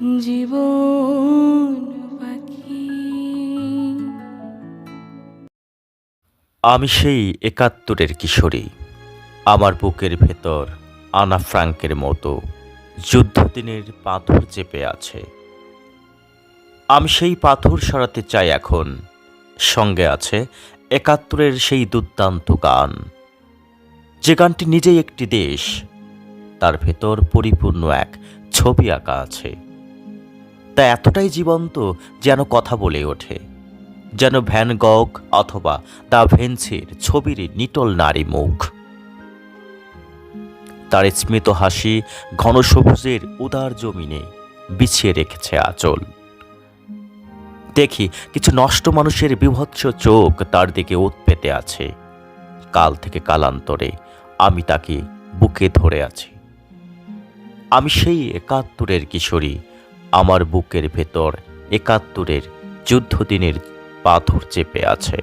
জীবন পাখি। আমি সেই একাত্তরের কিশোরী। আমার বুকের ভেতর আনা ফ্রাঙ্কের মতো যুদ্ধদিনের পাথর চেপে আছে। আমি সেই পাথর সরাতে চাই এখন। সঙ্গে আছে একাত্তরের সেই দুর্দান্ত গান। যে গানটি নিজেই একটি দেশ, তার ভেতর পরিপূর্ণ এক ছবি আঁকা আছে। তা এতটাই জীবন্ত যেন কথা বলে ওঠে। যেন ভ্যান গগ অথবা দা ভেন্সির ছবির নিটল নারী মুখ। তার স্মিত হাসি ঘন সবুজের উদার জমিনে বিছিয়ে রেখেছে আঁচল। দেখি, কিছু নষ্ট মানুষের বিভৎস চোখ তার দিকে ওত পেতে আছে। কাল থেকে কালান্তরে আমি তাকে বুকে ধরে আছি। আমি সেই একাত্তরের কিশোরী আমার বুকের ভেতর একাত্তরের যুদ্ধদিনের পাথর চেপে আছে।